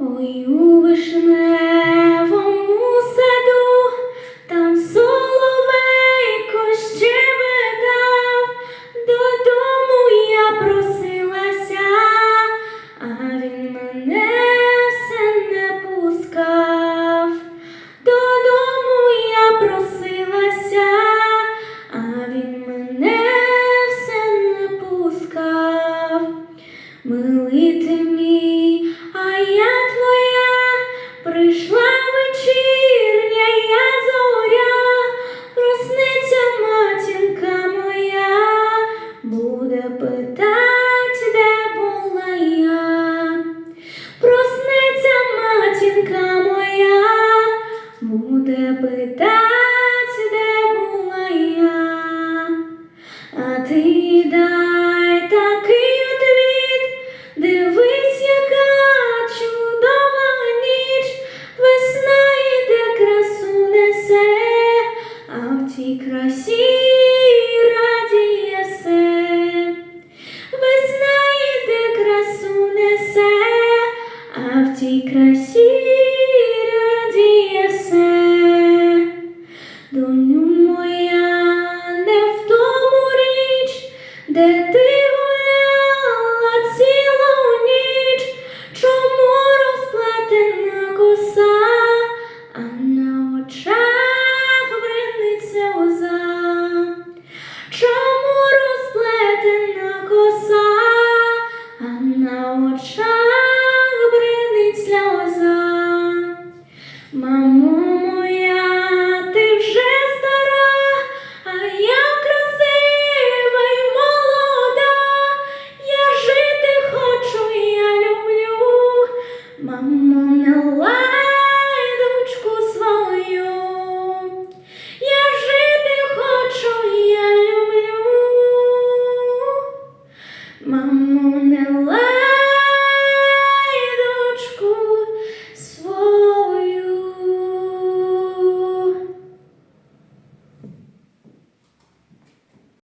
Ой, у вишневому ти дай такий дивись, яка чудова ніч, весна іде красу несе, а в тій красі радіє все. Весна іде красу несе, а в тій красі